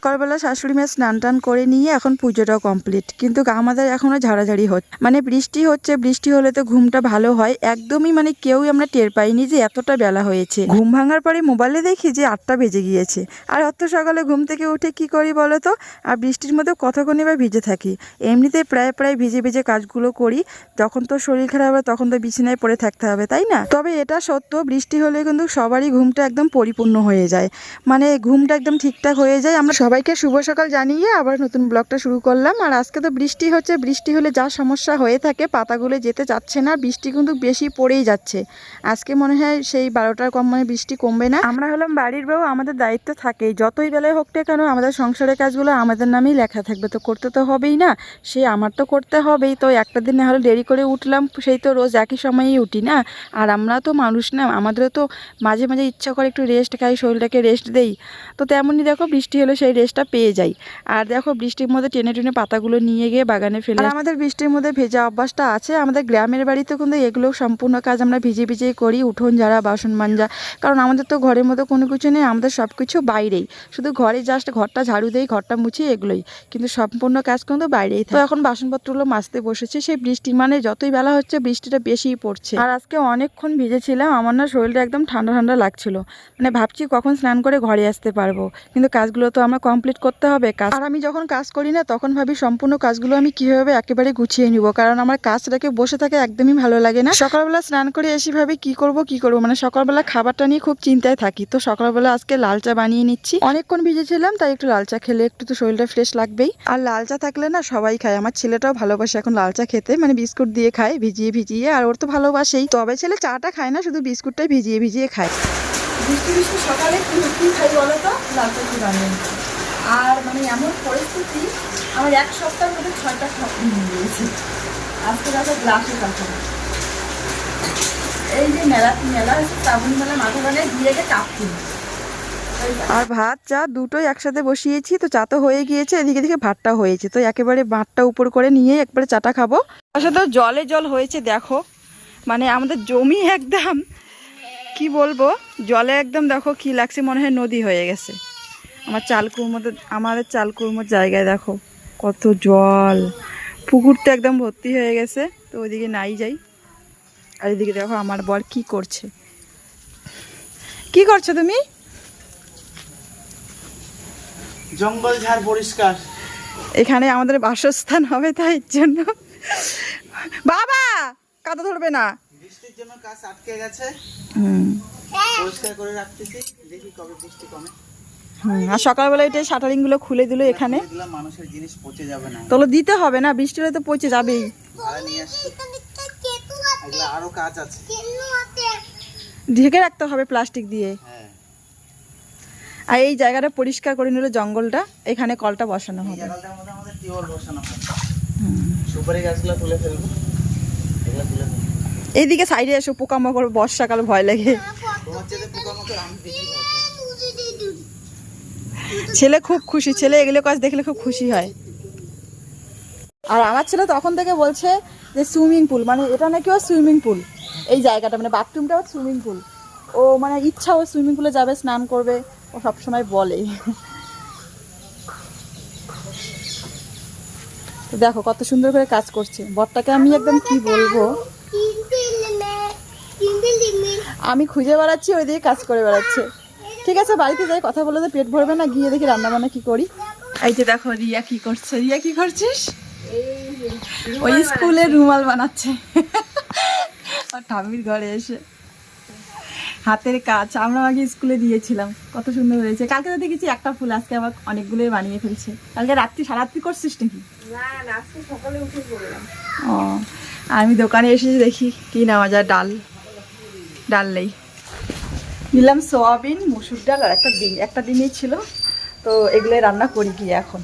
সকালবেলা শাশুড়ি মেয়ে স্নান টান করে নিয়ে এখন পুজোটাও কমপ্লিট কিন্তু আমাদের এখনও ঝাড়াঝাড়ি হচ্ছে। মানে বৃষ্টি হচ্ছে, বৃষ্টি হলে তো ঘুমটা ভালো হয়। একদমই মানে কেউই আমরা টের পাইনি যে এতটা বেলা হয়েছে। ঘুম ভাঙার পরে মোবাইলে দেখি যে আটটা বেজে গিয়েছে। আর অত সকালে ঘুম থেকে উঠে কি করি বলো তো? আর বৃষ্টির মধ্যে কতক্ষণই বা ভিজে থাকি? এমনিতে প্রায় প্রায় ভিজে ভিজে কাজগুলো করি। যখন তো শরীর খারাপ হবে, তখন তো বিছানায় পড়ে থাকতে হবে, তাই না? তবে এটা সত্য, বৃষ্টি হলে কিন্তু সবারই ঘুমটা একদম পরিপূর্ণ হয়ে যায়। মানে ঘুমটা একদম ঠিকঠাক হয়ে যায়। আমরা সবাইকে শুভ সকাল জানিয়ে আবার নতুন ব্লগটা শুরু করলাম। আর আজকে তো বৃষ্টি হচ্ছে, বৃষ্টি হলে যা সমস্যা হয়ে থাকে, পাতাগুলো যেতে যাচ্ছে না, বৃষ্টি কিন্তু বেশি পড়েই যাচ্ছে। আজকে মনে হয় সেই বারোটার কম মানে বৃষ্টি কমবে না। আমরা হলাম বাড়ির বউ, আমাদের দায়িত্ব থাকেই। যতই বেলায় হোক না কেন, আমাদের সংসারের কাজগুলো আমাদের নামেই লেখা থাকবে। তো করতে তো হবেই না, সে আমার তো করতে হবেই। তো একটা দিন না হলে দেরি করে উঠলাম, সেই তো রোজ একই সময়েই উঠি না। আর আমরা তো মানুষ না, আমাদেরও তো মাঝে মাঝে ইচ্ছা করে একটু রেস্ট খাই, শরীরটাকে রেস্ট দেই। তো তেমনই দেখো, বৃষ্টি হলে সেই রেস্টটা পেয়ে যাই। আর দেখো বৃষ্টির মধ্যে টেনে টেনে পাতাগুলো নিয়ে গিয়ে বাগানে ফেলে আমাদের বৃষ্টির মধ্যে ভেজা অভ্যাসটা আছে। আমাদের গ্রামের বাড়িতে কিন্তু এগুলো সম্পূর্ণ কাজ আমরা ভিজে ভিজেই করি উঠোন ঝাড়া বাসন মাঞ্জা। কারণ আমাদের তো ঘরের মধ্যে কোনো কিছু নেই আমাদের সব কিছু বাইরেই। শুধু ঘরে জাস্ট ঘরটা ঝাড়ু দেই ঘরটা মুছি এগুলোই। কিন্তু সম্পূর্ণ কাজ কিন্তু বাইরেই তো এখন বাসনপত্রগুলো মাজতে বসেছে। সেই বৃষ্টি মানে যতই বেলা হচ্ছে বৃষ্টিটা বেশিই পড়ছে। আর আজকে অনেকক্ষণ ভিজেছিলাম। আমার না শরীরটা একদম ঠান্ডা ঠান্ডা লাগছিল। মানে ভাবছি কখন স্নান করে ঘরে আসতে পারব। কিন্তু কাজগুলো তো আমার কমপ্লিট করতে হবে কাজ। আর আমি যখন কাজ করি না, তখন ভাবি সম্পূর্ণ কাজগুলো আমি কীভাবে একেবারে গুছিয়ে নিব। কারণ আমার কাজটাকে বসে থাকে একদমই ভালো লাগে না। সকালবেলা স্নান করে এসে ভাবি কি করব কি করব? মানে সকালবেলা খাবারটা নিয়ে খুব চিন্তায় থাকি। তো সকালবেলা আজকে লাল চা বানিয়ে নিচ্ছি। অনেকক্ষণ ভিজেছিলাম, তাই একটু লাল চা খেলে একটু তো শরীরটা ফ্রেশ লাগবেই। আর লাল চা থাকলে না সবাই খায়। আমার ছেলেটাও ভালোবাসে এখন লাল চা খেতে। মানে বিস্কুট দিয়ে খায়, ভিজিয়ে ভিজিয়ে। আর ওর তো ভালোবাসেই। তবে ছেলে চাটা খায় না, শুধু বিস্কুটটাই ভিজিয়ে ভিজিয়ে খায়। বৃষ্টি বৃষ্টি সকালে কি খাই বলো তো? লাল চা কি বানিয়ে। আর মানে এমন পরিস্থিতি, আমার এক সপ্তাহের মধ্যে ছয়টা গিয়েছে। আজকে রাতে গ্লাসে কাছে এই যে মেলা মেলা শ্রাবণ মেলা মাথা বানায় দিয়ে গে কাপ আর ভাত, চা দুটোই একসাথে বসিয়েছি, তো চা তো হয়ে গিয়েছে, এদিকে দিকে ভাতটা হয়েছে। তো একেবারে ভাতটা উপর করে নিয়ে একবারে চাটা খাব। তো জলে জল হয়েছে, দেখো। মানে আমাদের জমি একদম, কি বলব? জলে একদম দেখো, কি লাগছে, মনে হয় নদী হয়ে গেছে। আমার চাল কুমোর আমাদের চাল কুমোর জায়গায় দেখো কত জল। পুকুর তো একদম ভর্তি হয়ে গেছে তো ওইদিকে নাই যাই। আর এদিকে দেখো আমার বর কি করছে। কি করছ তুমি? জঙ্গল ঝাড় পরিষ্কার। এখানে আমাদের বাসস্থান হবে তাই জন্য। বাবা কাদা ধরবে না। বৃষ্টির জন্য কাজ আটকে গেছে। হুম। পরিষ্কার করে রাখতেছি দেখি কবে বৃষ্টি কমে। আর সকালবেলা এটা শাটারিংগুলো খুলে দিল এখানে। মানুষের দিতে হবে না, বৃষ্টি হলে তো পচে যাবেই। ঢেকে রাখতে হবে প্লাস্টিক দিয়ে। আর এই জায়গাটা পরিষ্কার করে নিল জঙ্গলটা, এখানে কলটা বসানো হবে। এইদিকে সাইডে এসো, পোকামাকড়, বর্ষাকাল, ভয় লাগে তোমার চেয়ে পোকামাকড় আমি বেশি ভয় পাই। ছেলে খুব খুশি, ছেলে এগুলো কাজ দেখলে খুব খুশি হয়। আর আমার ছেলে তখন থেকে বলছে যে সুইমিং পুল মানে এটা নাকি ও সুইমিং পুল? এই জায়গাটা মানে বাথরুমটা ওর সুইমিং পুল। ও মানে ইচ্ছা ও সুইমিং পুলে যাবে, স্নান করবে, ও সবসময় বলে। দেখো কত সুন্দর করে কাজ করছে। বরটাকে আমি একদম কি বলব? আমি খুঁজে বেড়াচ্ছি, ওই দিকে কাজ করে বেড়াচ্ছে। ঠিক আছে বাড়িতে যাই কথা বলে তো পেট ভরবে না গিয়ে দেখি রান্না বান্না কি করি। এই যে দেখো রিয়া কি করছে রিয়া কি করছিস? ওই স্কুলে রুমাল বানাচ্ছে। আর ঠামির ঘরে এসে। হাতের কাজ আমরা আগে স্কুলে দিয়েছিলাম কত সুন্দর হয়েছে। কালকে তো দেখেছি একটা ফুল আজকে আবার অনেকগুলোই বানিয়ে ফেলছে। কালকে রাত্রি সারাত্রি করছিস নাকি? ও আমি দোকানে এসেছি দেখি কি নেওয়া যায় ডাল। ডাল নেই। নিলাম সোয়াবিন, মুসুর ডাল আর একটা ডিম। একটা ডিমই ছিল। তো এগুলো রান্না করি কি এখন।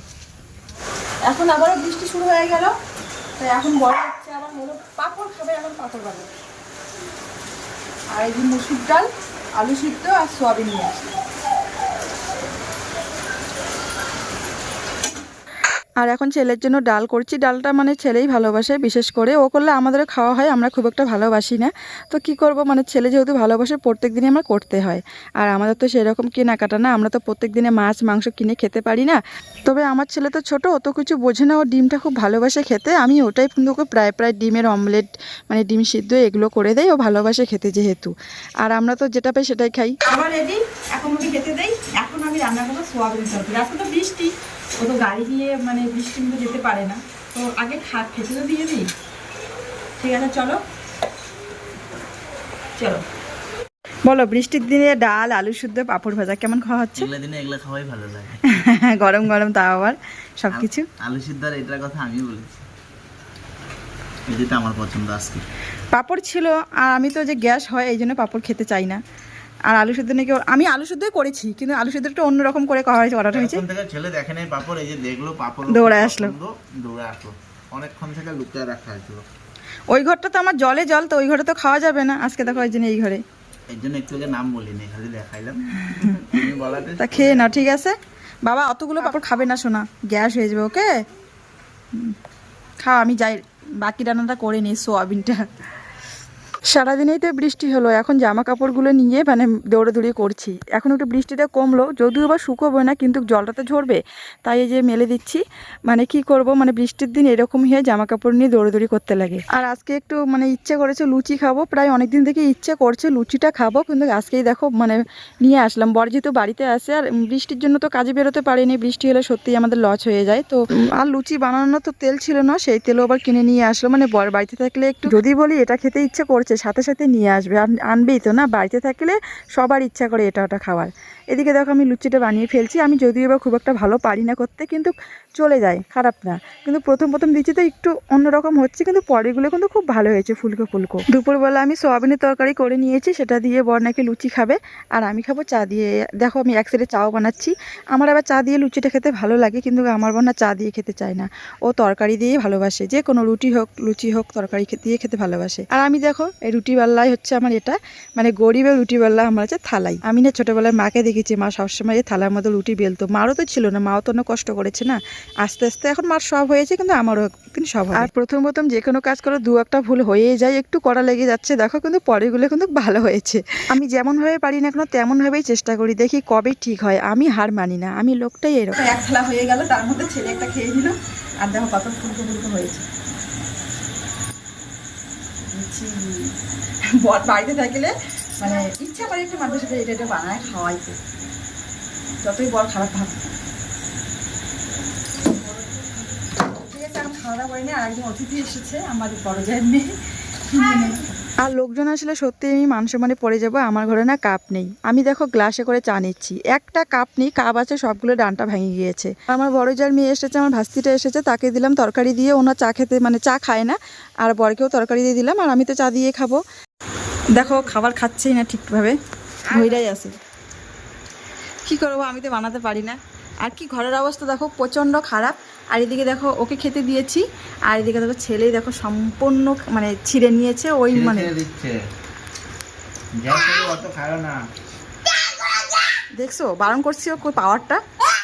এখন আবারও বৃষ্টি শুরু হয়ে গেল। তাই এখন বড় হচ্ছে, আবার মনে পাঁপড় খাবে, এখন পাঁপড় পাবে আর এই মুসুর ডাল, আলু সিদ্ধ আর সোয়াবিন নিয়ে আসি আর এখন ছেলের জন্য ডাল করছি। ডালটা মানে ছেলেই ভালোবাসে, বিশেষ করে ও করলে আমাদেরও খাওয়া হয়, আমরা খুব একটা ভালোবাসি না। তো কি করব? মানে ছেলে যেহেতু ভালোবাসে প্রত্যেক দিনই আমার করতে হয়। আর আমাদের তো সেরকম কেনাকাটা না, আমরা তো প্রত্যেক দিনে মাছ, মাংস কিনে খেতে পারি না। তবে আমার ছেলে তো ছোট অত কিছু বোঝে না, ও ডিমটা খুব ভালোবাসে খেতে। আমি ওটাই কিন্তু ওকে প্রায় প্রায় ডিমের অমলেট মানে ডিম সিদ্ধ এগুলো করে দেয় ও ভালোবাসে খেতে যেহেতু। আর আমরা তো যেটা পাই সেটাই খাই। এখন খেতে এখন আমি রান্না করব সোয়াবিন তরকারি। আজকে তো বৃষ্টি ও তো গাড়ি দিয়ে মানে বৃষ্টির মধ্যে যেতে পারে না। তো আগে খা খেতে তো দিয়ে দিই। ঠিক আছে চলো। চলো। বলো বৃষ্টির দিনে ডাল আলু শুদ্ধ পাপড় ভাজা কেমন খাওয়া হচ্ছে? এগুলো দিনে এগুলো খাওয়াই ভালো লাগে। গরম গরম তাও আবার সবকিছু আলু সিদ্ধ আর এটার কথা আমি বলেছি। এটাতে আমার পছন্দ আজকে। পাঁপড় ছিল আর আমি তো যে গ্যাস হয় এই জন্য পাঁপড় খেতে চাই না। আর আলু সেদ্ধ নাকি আমি আলু সেদ্ধই করেছি কিন্তু আলু সেদ্ধ একটু অন্যরকম করে করা হয়েছে অর্ডার হয়েছে। ছেলে দেখে নাই পাপড় এই যে দেখল পাপড় দৌড়ায় আসলো। দৌড়ায় আসলো। অনেকক্ষণ থেকে লুকিয়ে রাখা হয়েছিল। ওই ঘরটা তো আমার জলে জল তো ওই ঘরে তো খাওয়া যাবে না। আজকে দেখো এই জন্য এই ঘরে। এই জন্য একটু আগে নাম বলিনি খালি দেখাইলাম। তুমি বলাতে তা খেয়ে নাও ঠিক আছে? বাবা অতগুলো পাঁপড় খাবে না শোনা। গ্যাস হয়ে যাবে ওকে। খাও আমি যাই। বাকি রান্নাটা করে নিই সোয়াবিনটা। সারাদিনেই তো বৃষ্টি হলো, এখন জামা কাপড়গুলো নিয়ে মানে দৌড়াদৌড়ি করছি। এখন একটু বৃষ্টিটা কমলো, যদিও বা শুকোবে না, কিন্তু জলটা তো ঝরবে, তাই এই যে মেলে দিচ্ছি। মানে কি করব মানে বৃষ্টির দিন এরকম হয়ে জামা কাপড় নিয়ে দৌড়াদৌড়ি করতে লাগে। আর আজকে একটু মানে ইচ্ছে করেছে লুচি খাব, প্রায় অনেক দিন থেকে ইচ্ছে করছে লুচিটা খাব, কিন্তু আজকেই দেখো মানে নিয়ে আসলাম। বর যেহেতু বাড়িতে আসে আর বৃষ্টির জন্য তো কাজে বেরোতে পারিনি, বৃষ্টি হলে সত্যিই আমাদের লস হয়ে যায়। তো আর লুচি বানানো তো তেল ছিল না, সেই তেলও আবার কিনে নিয়ে আসলো। মানে বর বাড়িতে থাকলে একটু যদি বলি, এটা খেতে ইচ্ছে করছে সাথে সাথে নিয়ে আসবে। আর আনবেই তো না, বাড়িতে থাকলে সবার ইচ্ছা করে এটা ওটা খাওয়ার। এদিকে দেখো আমি লুচিটা বানিয়ে ফেলছি। আমি যদিও বা খুব একটা ভালো পারি না করতে, কিন্তু চলে যায়, খারাপ না। কিন্তু প্রথম প্রথম দিচ্ছি তো একটু অন্যরকম হচ্ছে, কিন্তু পরেরগুলো কিন্তু খুব ভালো হয়েছে, ফুলকো ফুলকো। দুপুরবেলা আমি সোয়াবিনের তরকারি করে নিয়েছি, সেটা দিয়ে বর নাকি লুচি খাবে, আর আমি খাব চা দিয়ে। দেখো আমি এক সাইডে চাও বানাচ্ছি, আমার আবার চা দিয়ে লুচিটা খেতে ভালো লাগে, কিন্তু আমার না চা দিয়ে খেতে চায় না। ও তরকারি দিয়ে ভালোবাসে, যে কোনো রুটি হোক, লুচি হোক, তরকারি দিয়ে খেতে ভালোবাসে। আর আমি দেখো, এই রুটি বেল্লাই হচ্ছে আমার এটা মানে গরিবের রুটি বেল্লা, আমার হচ্ছে থালাই। আমি না ছোটোবেলায় মাকে দেখেছি, মা সবসময় এই থালার মধ্যে রুটি বেলতো। মারও তো ছিল না, মাও তো অন্য কষ্ট করেছে না। আস্তে আস্তে এখন মার সব হয়েছে কিন্তু আমারও কিন্তু সব আর প্রথম প্রথম যে কোনো কাজ করো দু একটা ভুল হয়েই যায় একটু করা লেগে যাচ্ছে। দেখো কিন্তু পরেগুলো কিন্তু ভালো হয়েছে। আমি যেমনভাবে পারি না কেন তেমনভাবেই চেষ্টা করি দেখি কবে ঠিক হয়। আমি হার মানি না আমি লোকটাই এরকম। এক থালা হয়ে গেল তার মধ্যে ছেলে একটা খেয়ে নিল আর দেখো কত ফুলকো ফুলকো হয়েছে। বাড়িতে থাকলে মানে ইচ্ছা করে একটু মানুষের এটা এটা বানায় খাওয়াইতে। যতই বর খারাপ ভাব ঠিক আছে এখন আর লোকজন আসলে সত্যি আমি মান সম্মানে পড়ে যাব, আমার ঘরে না কাপ নেই। আমি দেখো গ্লাসে করে চা নিচ্ছি। একটা কাপ নেই, কাপ আছে, সবগুলো ডানটা ভেঙে গিয়েছে। আমার বড় যার মেয়ে এসেছে, আমার ভাস্তিটা এসেছে, তাকে দিলাম তরকারি দিয়ে ওনার চা খেতে মানে চা খায় না। আর বরকেও তরকারি দিয়ে দিলাম, আর আমি তো চা দিয়ে খাব। দেখো, খাবার খাচ্ছেই না ঠিকভাবে ভইরাই আছে। কি করব, আমি তো বানাতে পারি না। আর কি ঘরের অবস্থা দেখো, প্রচণ্ড খারাপ। আর এদিকে দেখো ওকে খেতে দিয়েছি। আর এদিকে দেখো ছেলেই দেখো সম্পূর্ণ মানে ছিঁড়ে নিয়েছে ওই মানে। দেখছ বারণ করছি ও পাওয়ারটা